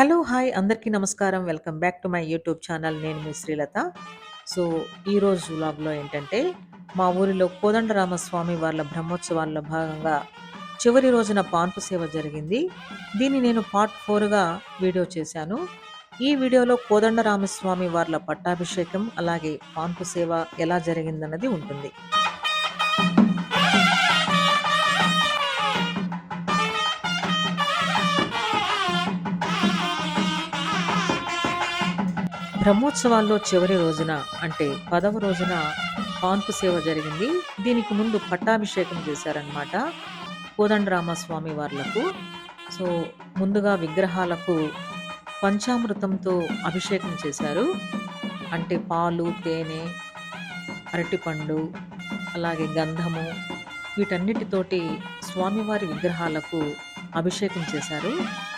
Hello! Hi! అందరికీ నమస్కారం. Welcome back to my YouTube channel. నేను మీ శ్రీలత. సో, ఈరోజు వ్లాగ్‌లో ఏంటంటే, మా ఊరిలో కోదండరామస్వామి వాళ్ళ బ్రహ్మోత్సవాల్లో భాగంగా చివరి రోజున పాన్పు సేవ జరిగింది. దీన్ని నేను పార్ట్ ఫోర్గా వీడియో చేశాను. ఈ వీడియోలో కోదండరామస్వామి వార్ల పట్టాభిషేకం, అలాగే పాన్పు సేవ ఎలా జరిగిందన్నది ఉంటుంది. బ్రహ్మోత్సవాల్లో చివరి రోజున అంటే పదవ రోజున పాన్పు సేవ జరిగింది. దీనికి ముందు పట్టాభిషేకం చేశారనమాట. కోదండరామస్వామి వార్లకు. సో, ముందుగా విగ్రహాలకు పంచామృతంతో అభిషేకం చేశారు. అంటే పాలు, తేనె, అరటిపండు, అలాగే గంధము వీటన్నిటితోటి స్వామివారి విగ్రహాలకు అభిషేకం చేశారు.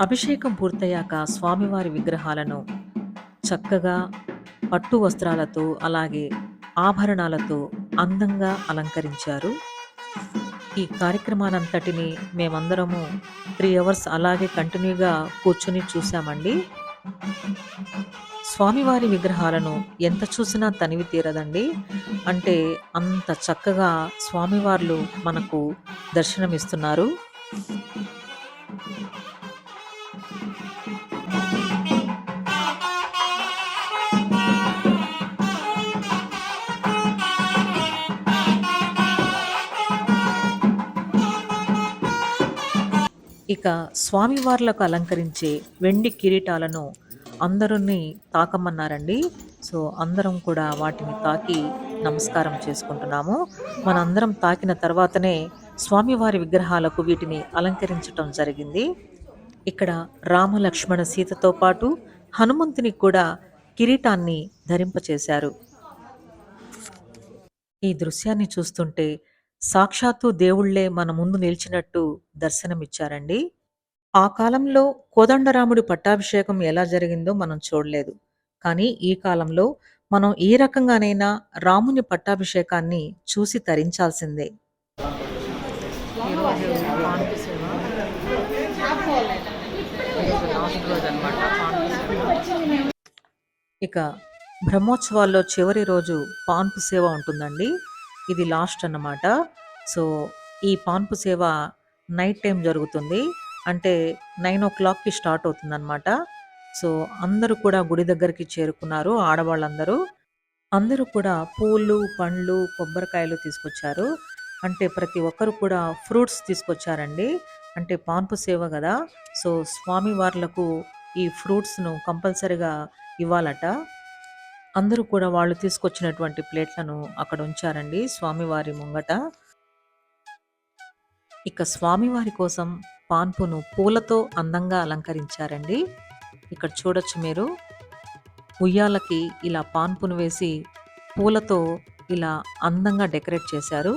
అభిషేకం పూర్తయ్యాక స్వామివారి విగ్రహాలను చక్కగా పట్టు వస్త్రాలతో అలాగే ఆభరణాలతో అందంగా అలంకరించారు. ఈ కార్యక్రమానంతటిని మేమందరము త్రీ అవర్స్ అలాగే కంటిన్యూగా కూర్చొని చూసామండి. స్వామివారి విగ్రహాలను ఎంత చూసినా తనివి తీరదండి. అంటే అంత చక్కగా స్వామివార్లు మనకు దర్శనమిస్తున్నారు. ఇక స్వామివార్లకు అలంకరించే వెండి కిరీటాలను అందరిని తాకమన్నారండి. సో, అందరం కూడా వాటిని తాకి నమస్కారం చేసుకుంటున్నాము. మనందరం తాకిన తర్వాతనే స్వామివారి విగ్రహాలకు వీటిని అలంకరించటం జరిగింది. ఇక్కడ రామ, లక్ష్మణ, సీతతో పాటు హనుమంతుని కూడా కిరీటాన్ని ధరింపచేశారు. ఈ దృశ్యాన్ని చూస్తుంటే సాక్షాత్తు దేవుళ్ళే మన ముందు నిలిచినట్టు దర్శనమిచ్చారండి. ఆ కాలంలో కోదండరాముడి పట్టాభిషేకం ఎలా జరిగిందో మనం చూడలేదు. కానీ ఈ కాలంలో మనం ఏ రకంగానైనా రాముని పట్టాభిషేకాన్ని చూసి తరించాల్సిందే. ఇక బ్రహ్మోత్సవాల్లో చివరి రోజు పాన్పు సేవ ఉంటుందండి. ఇది లాస్ట్ అన్నమాట. సో, ఈ పాన్పు సేవ నైట్ టైం జరుగుతుంది. అంటే 9:00కి స్టార్ట్ అవుతుందన్నమాట. సో, అందరూ కూడా గుడి దగ్గరికి చేరుకున్నారు ఆడవాళ్ళందరూ. అందరూ కూడా పూలు, పండ్లు, కొబ్బరికాయలు తీసుకొచ్చారు. అంటే ప్రతి ఒక్కరు కూడా ఫ్రూట్స్ తీసుకొచ్చారండి. అంటే పాన్పు సేవ కదా సో, స్వామివార్లకు ఈ ఫ్రూట్స్‌ను కంపల్సరిగా ఇవ్వాలట. అందరూ కూడా వాళ్ళు తీసుకొచ్చినటువంటి ప్లేట్‌లను అక్కడ ఉంచారండి స్వామివారి ముంగట. ఇక స్వామివారి కోసం పాన్పును పూలతో అందంగా అలంకరించారండి. ఇక్కడ చూడొచ్చు మీరు. ఉయ్యాలకి ఇలా పాన్పును వేసి పూలతో ఇలా అందంగా డెకరేట్ చేశారు.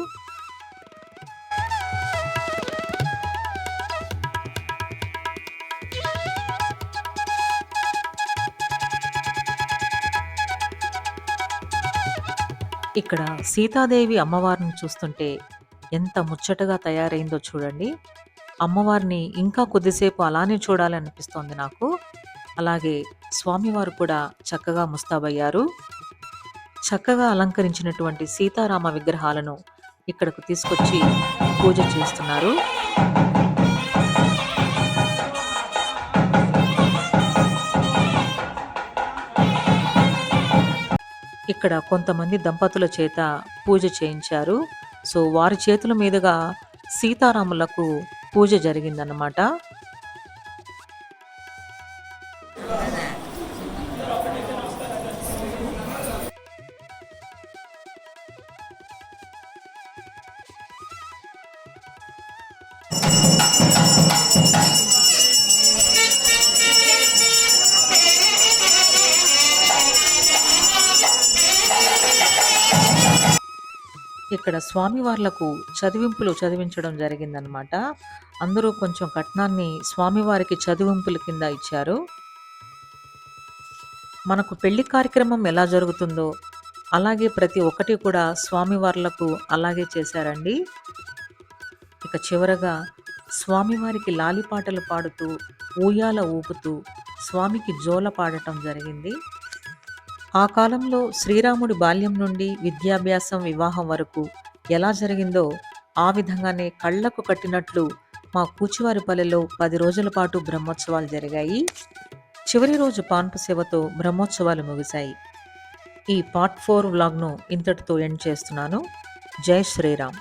ఇక్కడ సీతాదేవి అమ్మవారిని చూస్తుంటే ఎంత ముచ్చటగా తయారైందో చూడండి. అమ్మవారిని ఇంకా కొద్దిసేపు అలానే చూడాలనిపిస్తోంది నాకు. అలాగే స్వామివారు కూడా చక్కగా ముస్తాబయ్యారు. చక్కగా అలంకరించినటువంటి సీతారామ విగ్రహాలను ఇక్కడకు తీసుకొచ్చి పూజ చేస్తున్నారు. ఇక్కడ కొంతమంది దంపతుల చేత పూజ చేయించారు. సో, వారి చేతుల మీదుగా సీతారాములకు పూజ జరిగిందన్నమాట. ఇక్కడ స్వామివార్లకు చదివింపులు చదివించడం జరిగిందనమాట. అందరూ కొంచెం కట్నాన్ని స్వామివారికి చదివింపుల కింద ఇచ్చారు. మనకు పెళ్ళి కార్యక్రమం ఎలా జరుగుతుందో అలాగే ప్రతి ఒక్కటి కూడా స్వామివార్లకు అలాగే చేశారండి. ఇక చివరగా స్వామివారికి లాలిపాటలు పాడుతూ ఊయాల ఊపుతూ స్వామికి జోల పాడటం జరిగింది. ఆ కాలంలో శ్రీరాముడి బాల్యం నుండి విద్యాభ్యాసం వివాహం వరకు ఎలా జరిగిందో ఆ విధంగానే కళ్ళకు కట్టినట్లు మా కూచివారిపల్లెలో పది రోజుల పాటు బ్రహ్మోత్సవాలు జరిగాయి. చివరి రోజు పాన్పు సేవతో బ్రహ్మోత్సవాలు ముగిశాయి. ఈ పార్ట్ ఫోర్ వ్లాగ్ను ఇంతటితో ఎండ్ చేస్తున్నాను. జై శ్రీరామ్.